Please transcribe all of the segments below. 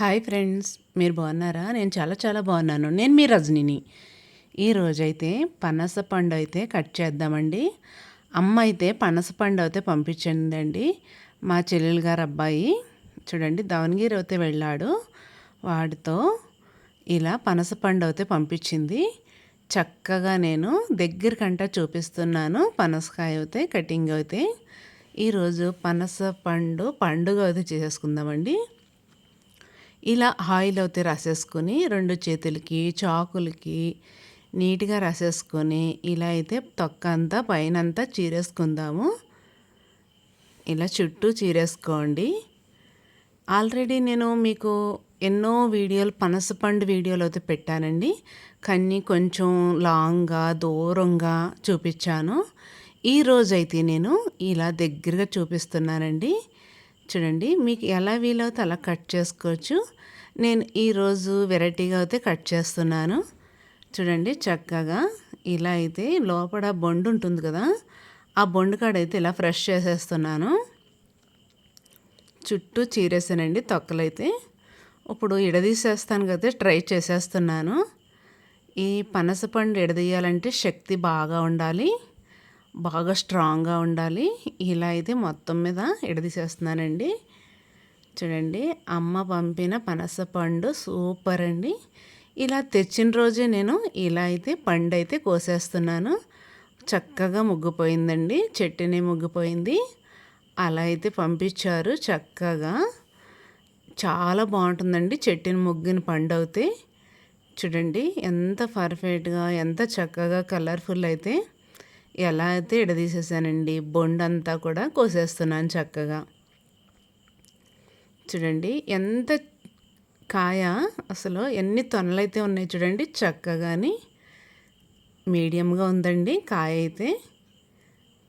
Hi friends మీరు బాగున్నారా? నేను చాలా చాలా బాగున్నాను. నేను మీ రజనిని. ఈరోజైతే పనస పండు అయితే కట్ చేద్దామండి. అమ్మ అయితే పనస పండు అయితే పంపించిందండి. మా చెల్లెలు గారు అబ్బాయి చూడండి దావణగిరి అయితే వెళ్ళాడు. వాడితో ఇలా పనస పండు అయితే పంపించింది. చక్కగా నేను దగ్గరకంట చూపిస్తున్నాను పనసకాయ అయితే కటింగ్ అయితే. ఈరోజు పనస పండు పండుగ అయితే చేసేసుకుందామండి. ఇలా ఆయిల్ అయితే రాసేసుకొని రెండు చేతులకి చాకులకి నీట్గా రాసేసుకొని ఇలా అయితే తొక్క అంతా పైన అంతా చీరేసుకుందాము. ఇలా చుట్టూ చీరేసుకోండి. ఆల్రెడీ నేను మీకు ఎన్నో వీడియోలు పనసపండు వీడియోలు అయితే పెట్టానండి. కానీ కొంచెం లాంగ్గా దూరంగా చూపించాను. ఈరోజైతే నేను ఇలా దగ్గరగా చూపిస్తున్నానండి. చూడండి మీకు ఎలా వీలవుతే అలా కట్ చేసుకోవచ్చు. నేను ఈరోజు వెరైటీగా అయితే కట్ చేస్తున్నాను. చూడండి చక్కగా ఇలా అయితే లోపల బొండు ఉంటుంది కదా ఆ బొండు అయితే ఇలా ఫ్రెష్ చేసేస్తున్నాను. చుట్టూ చీరేసానండి తొక్కలైతే. ఇప్పుడు ఇడదీసేస్తాను కదా ట్రై చేసేస్తున్నాను. ఈ పనసపండు ఎడదీయాలంటే శక్తి బాగా ఉండాలి. బాగా స్ట్రాంగ్గా ఉండాలి. ఇలా అయితే మొత్తం మీద ఎడదీసేస్తున్నానండి చూడండి అమ్మ పంపిన పనసపండు సూపర్ అండి. ఇలా తెచ్చిన రోజే నేను ఇలా అయితే పండు అయితే కోసేస్తున్నాను. చక్కగా ముగ్గిపోయిందండి. చెట్టుని ముగ్గిపోయింది. అలా అయితే పంపించారు చక్కగా. చాలా బాగుంటుందండి చెట్టుని ముగ్గిన పండు అయితే. చూడండి ఎంత పర్ఫెక్ట్గా ఎంత చక్కగా కలర్ఫుల్ అయితే. ఎలా అయితే ఇడదీసేసానండి బొండంతా కూడా కోసేస్తున్నాను చక్కగా. చూడండి ఎంత కాయ అసలు ఎన్ని తొనలైతే ఉన్నాయి చూడండి చక్కగాని మీడియంగా ఉందండి కాయ అయితే.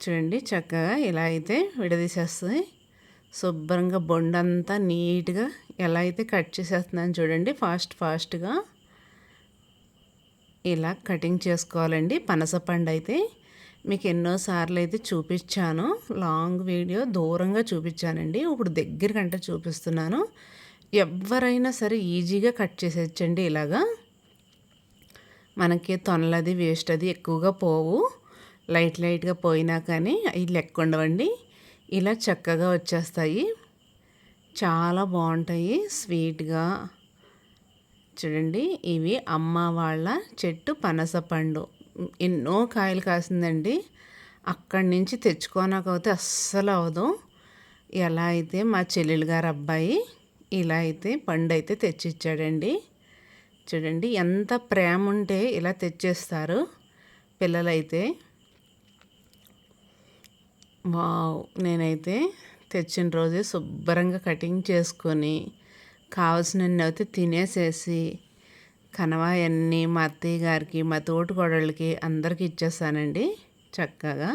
చూడండి చక్కగా ఇలా అయితే విడదీసేస్తుంది శుభ్రంగా బొండంతా నీట్గా ఎలా అయితే కట్ చేసేస్తున్నాను చూడండి ఫాస్ట్ ఫాస్ట్గా. ఇలా కటింగ్ చేసుకోవాలండి పనసపండు అయితే మీకు ఎన్నోసార్లు అయితే చూపించాను. లాంగ్ వీడియో దూరంగా చూపించానండి. ఇప్పుడు దగ్గర కంటే చూపిస్తున్నాను. ఎవరైనా సరే ఈజీగా కట్ చేసేయచ్చండి ఇలాగా. మనకి తొనలది వేస్ట్ అది ఎక్కువగా పోవు. లైట్ లైట్గా పోయినా కానీ అవి లెక్క ఉండవండి ఇలా చక్కగా వచ్చేస్తాయి. చాలా బాగుంటాయి. స్వీట్గా. చూడండి ఇవి అమ్మ వాళ్ళ చెట్టు పనస పండు ఎన్నో కాయలు కాసిందండి. అక్కడి నుంచి తెచ్చుకోనకపోతే అస్సలు అవదు ఎలా అయితే మా చెల్లెలు గారు అబ్బాయి ఇలా అయితే పండు అయితే తెచ్చిచ్చాడండి. చూడండి ఎంత ప్రేమ ఉంటే ఇలా తెచ్చేస్తారు పిల్లలైతే. వావ్! నేనైతే తెచ్చిన రోజే శుభ్రంగా కటింగ్ చేసుకొని కావాల్సినన్ని అయితే తినేసేసి కనవాయన్ని మా అత్తయ్య గారికి మా తోటి కోడళ్ళకి అందరికీ ఇచ్చేస్తానండి చక్కగా.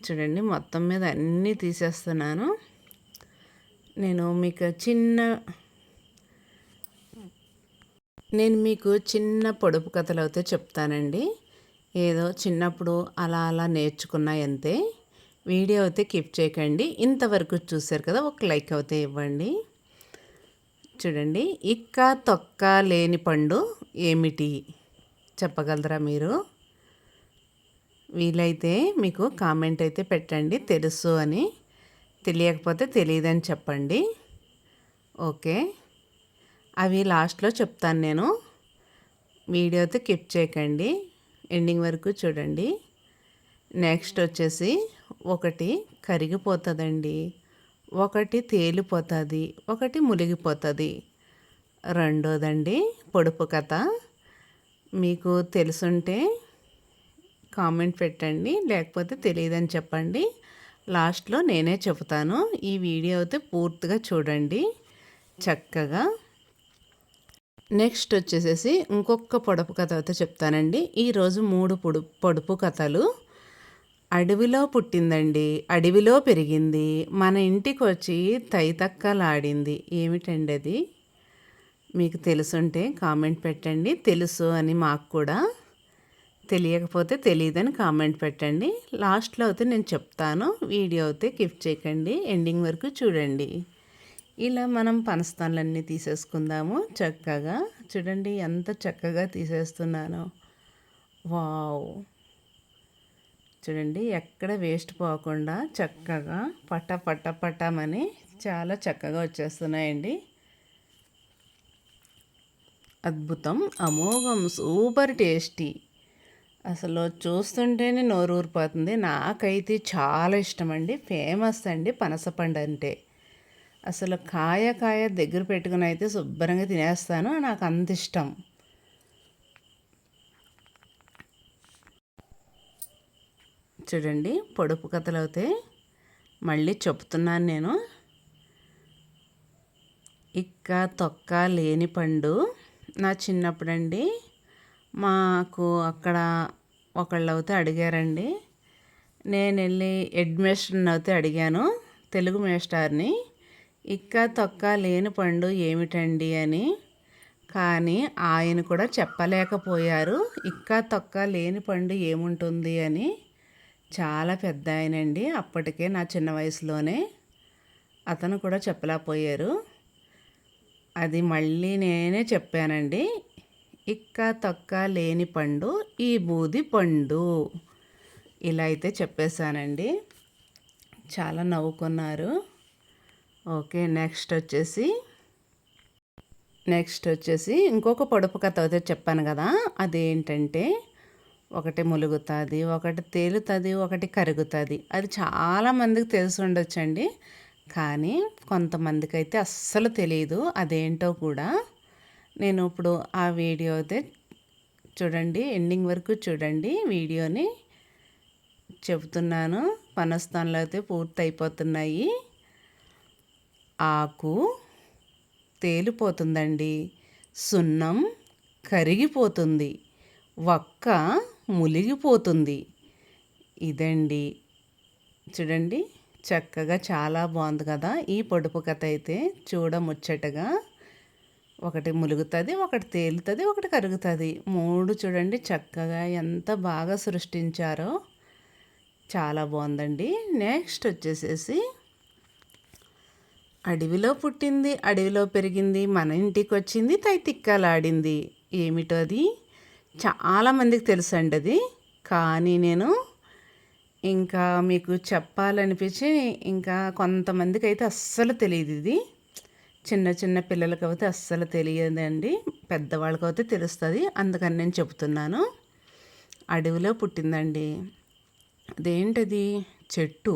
చూడండి మొత్తం మీద అన్నీ తీసేస్తున్నాను. నేను మీకు చిన్న నేను మీకు చిన్న పొడుపు కథలు అయితే చెప్తానండి. ఏదో చిన్నప్పుడు అలా అలా నేర్చుకున్నాయంతే వీడియో అయితే కీప్ చేయకండి. ఇంతవరకు చూశారు కదా ఒక లైక్ అయితే ఇవ్వండి. చూడండి. ఇక్క తొక్క లేని పండు ఏమిటి? చెప్పగలరా మీరు? వీలైతే మీకు కామెంట్ అయితే పెట్టండి. తెలుసు అని. తెలియకపోతే తెలియదని చెప్పండి. ఓకే. అవి లాస్ట్లో చెప్తాను నేను. వీడియోతో కిప్ చేయకండి. ఎండింగ్ వరకు చూడండి. నెక్స్ట్ వచ్చేసి ఒకటి కరిగిపోతుందండి. ఒకటి తేలిపోతుంది ఒకటి మునిగిపోతుంది రెండోదండి పొడుపు కథ. మీకు తెలుసుంటే కామెంట్ పెట్టండి లేకపోతే తెలియదని చెప్పండి. లాస్ట్లో నేనే చెబుతాను. ఈ వీడియో అయితే పూర్తిగా చూడండి చక్కగా. నెక్స్ట్ వచ్చేసేసి ఇంకొక పొడుపు కథ అయితే చెప్తానండి. ఈరోజు మూడు పొడు పొడుపు కథలు. అడవిలో పుట్టిందండి. అడవిలో పెరిగింది. మన ఇంటికి వచ్చి తైతక్కలాడింది. ఏమిటండి అది? మీకు తెలుసుంటే కామెంట్ పెట్టండి. తెలుసు అని మాకు కూడా తెలియకపోతే తెలియదని కామెంట్ పెట్టండి. లాస్ట్లో అయితే నేను చెప్తాను. వీడియో అయితే గిఫ్ట్ చేయకండి. ఎండింగ్ వరకు చూడండి. ఇలా మనం పనస్తాన్లన్నీ తీసేసుకుందాము చక్కగా. చూడండి ఎంత చక్కగా తీసేస్తున్నానో. వావ్! చూడండి ఎక్కడ వేస్ట్ పోకుండా చక్కగా పట్ట పట్ట పట్టమని చాలా చక్కగా వచ్చేస్తున్నాయండి. అద్భుతం అమోఘం సూపర్ టేస్టీ. అసలు చూస్తుంటేనే నోరు ఊరిపోతుంది. నాకైతే చాలా ఇష్టం అండి ఫేమస్ అండి పనసపండు అంటే. అసలు కాయ కాయ దగ్గర పెట్టుకుని అయితే శుభ్రంగా తినేస్తాను. నాకు అంత ఇష్టం. చూడండి పొడుపు కథలు అయితే మళ్ళీ చెప్తున్నాను నేను. ఇక్క తొక్క లేని పండు నా చిన్నప్పుడండి మాకు అక్కడ ఒకళ్ళు అయితే అడిగారండి. నేను వెళ్ళి హెడ్ మేస్టర్ని అయితే అడిగాను తెలుగు మేస్టార్ని. ఇక్క తొక్క లేని పండు ఏమిటండి అని. కానీ ఆయన కూడా చెప్పలేకపోయారు ఇక్క తొక్క లేని పండు ఏముంటుంది అని. చాలా పెద్ద ఆయనండి అప్పటికే నా చిన్న వయసులోనే అతను కూడా చెప్పలేకపోయారు. అది మళ్ళీ నేనే చెప్పానండి. ఇక్క తొక్క లేని పండు ఈ బూది పండు. ఇలా అయితే చెప్పేశానండి. చాలా నవ్వుకున్నారు. ఓకే నెక్స్ట్ వచ్చేసి నెక్స్ట్ వచ్చేసి ఇంకొక పొడుపు కథ అయితే చెప్పాను కదా అదేంటంటే ఒకటి ములుగుతుంది ఒకటి తేలుతుంది ఒకటి కరుగుతుంది. అది చాలామందికి తెలిసి ఉండొచ్చండి. కానీ కొంతమందికి అయితే అస్సలు తెలియదు అదేంటో కూడా. నేను ఇప్పుడు ఆ వీడియో అయితే చూడండి ఎండింగ్ వరకు చూడండి. వీడియోని చెబుతున్నాను. పనస్థానంలో అయితే పూర్తి అయిపోతున్నాయి ఆకు తేలిపోతుందండి. సున్నం కరిగిపోతుంది. ఒక్క మునిగిపోతుంది ఇదండి. చూడండి చక్కగా చాలా బాగుంది కదా. ఈ పొడుపు కథ అయితే చూడముచ్చటగా ఒకటి ములుగుతుంది ఒకటి తేలుతుంది ఒకటి కరుగుతుంది. మూడు చూడండి చక్కగా ఎంత బాగా సృష్టించారో. చాలా బాగుందండి. నెక్స్ట్ వచ్చేసేసి అడవిలో పుట్టింది అడవిలో పెరిగింది మన ఇంటికి వచ్చింది తైతిక్కలాడింది ఏమిటో అది చాలామందికి తెలుసు అండి అది. కానీ నేను ఇంకా మీకు చెప్పాలనిపించి ఇంకా కొంతమందికి అయితే అస్సలు తెలియదు ఇది. చిన్న చిన్న పిల్లలకి అయితే అస్సలు తెలియదండి. పెద్దవాళ్ళకి అయితే తెలుస్తుంది. అందుకని నేను చెప్తున్నాను అడవిలో పుట్టిందండి. అదేంటది? చెట్టు.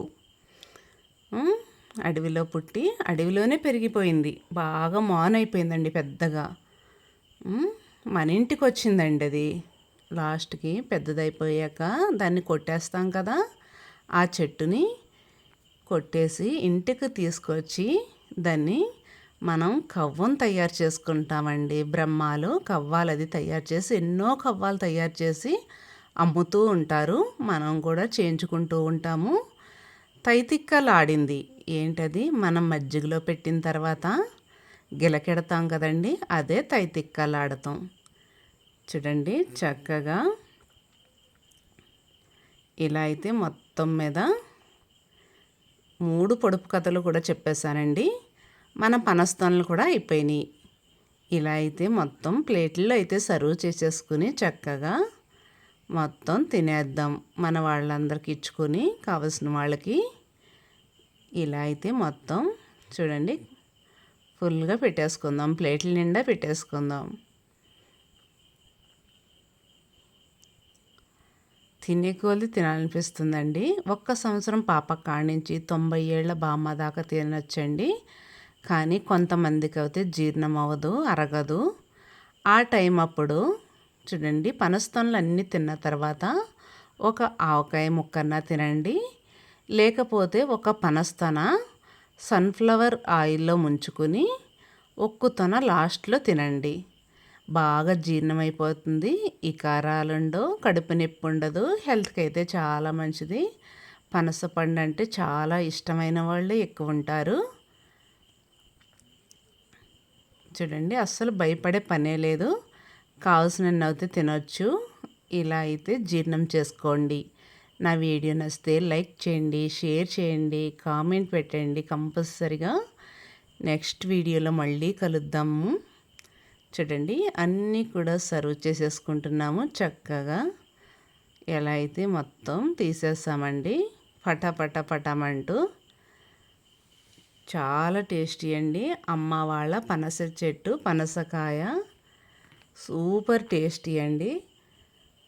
అడవిలో పుట్టి అడవిలోనే పెరిగిపోయింది. బాగా మాన్ అయిపోయిందండి పెద్దగా మన ఇంటికి వచ్చిందండి అది. లాస్ట్కి పెద్దదైపోయాక దాన్ని కొట్టేస్తాం కదా ఆ చెట్టుని కొట్టేసి ఇంటికి తీసుకొచ్చి దాన్ని మనం కవ్వం తయారు చేసుకుంటామండి. బ్రహ్మాలు కవ్వాలు అది తయారు చేసి ఎన్నో కవ్వాలు తయారు చేసి అమ్ముతూ ఉంటారు. మనం కూడా చేయించుకుంటూ ఉంటాము. తైతిక్కలాడింది. ఏంటది? మనం మజ్జిగలో పెట్టిన తర్వాత గిలకెడతాం కదండి అదే తైతిక్కలాడతాం. చూడండి చక్కగా ఇలా అయితే మొత్తం మీద మూడు పొడుపు కథలు కూడా చెప్పేశానండి. మన పనస్తోనలు కూడా అయిపోయినాయి. ఇలా అయితే మొత్తం ప్లేట్లో అయితే సర్వ్ చేసేసుకుని చక్కగా మొత్తం తినేద్దాం. మన వాళ్ళందరికి ఇచ్చుకొని కావలసిన వాళ్ళకి ఇలా అయితే మొత్తం చూడండి ఫుల్గా పెట్టేసుకుందాం. ప్లేట్ల నిండా పెట్టేసుకుందాం. తినే కొలది తినాలనిపిస్తుందండి. ఒక్క సంవత్సరం పాప నుంచి తొంభై ఏళ్ళ బామ్మ దాకా తినొచ్చండి. కానీ కొంతమందికి అయితే జీర్ణం అవ్వదు అరగదు. ఆ టైం అప్పుడు చూడండి పనస్తోన్లు అన్నీ తిన్న తర్వాత ఒక ఆవకాయ ముక్కన్నా తినండి. లేకపోతే ఒక పనస్తన సన్ఫ్లవర్ ఆయిల్లో ముంచుకొని ఒక్కుతొన లాస్ట్లో తినండి. బాగా జీర్ణమైపోతుంది. ఈ కారాలుండో కడుపు నొప్పి ఉండదు హెల్త్కి అయితే చాలా మంచిది. పనస పండు అంటే చాలా ఇష్టమైన వాళ్ళు ఎక్కువ ఉంటారు చూడండి అస్సలు భయపడే పనే లేదు. కావాల్సిన అయితే తినొచ్చు. ఇలా అయితే జీర్ణం చేసుకోండి. నా వీడియో నచ్చితే లైక్ చేయండి షేర్ చేయండి కామెంట్ పెట్టండి కంపల్సరిగా. నెక్స్ట్ వీడియోలో మళ్ళీ కలుద్దాము. చూడండి అన్నీ కూడా సర్వ్ చేసేసుకుంటున్నాము చక్కగా. ఎలా అయితే మొత్తం తీసేస్తామండి పటా పటామంటూ. చాలా టేస్టీ అండి అమ్మ వాళ్ళ పనస చెట్టు పనసకాయ. సూపర్ టేస్టీ అండి.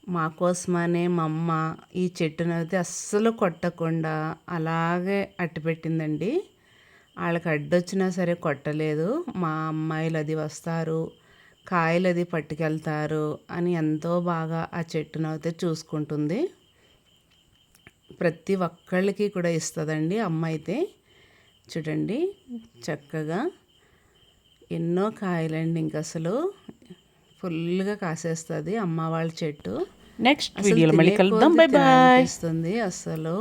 మా కోసమనే మా అమ్మ ఈ చెట్టును అయితే అస్సలు కొట్టకుండా అలాగే అట్టిపెట్టిందండి. వాళ్ళకి అడ్డొచ్చినా సరే కొట్టలేదు మా అమ్మాయిలు అది వస్తారు. కాయలు అది పట్టుకెళ్తారు అని ఎంతో బాగా ఆ చెట్టును అయితే చూసుకుంటుంది. ప్రతి ఒక్కళ్ళకి కూడా ఇస్తుందండి అమ్మ అయితే. చూడండి చక్కగా ఎన్నో కాయలండి ఇంక అసలు. ఫుల్గా కాసేస్తుంది అమ్మ వాళ్ళ చెట్టు. నెక్స్ట్ వీడియోలో మళ్ళీ కలుద్దాం. బై అనిపిస్తుంది అసలు.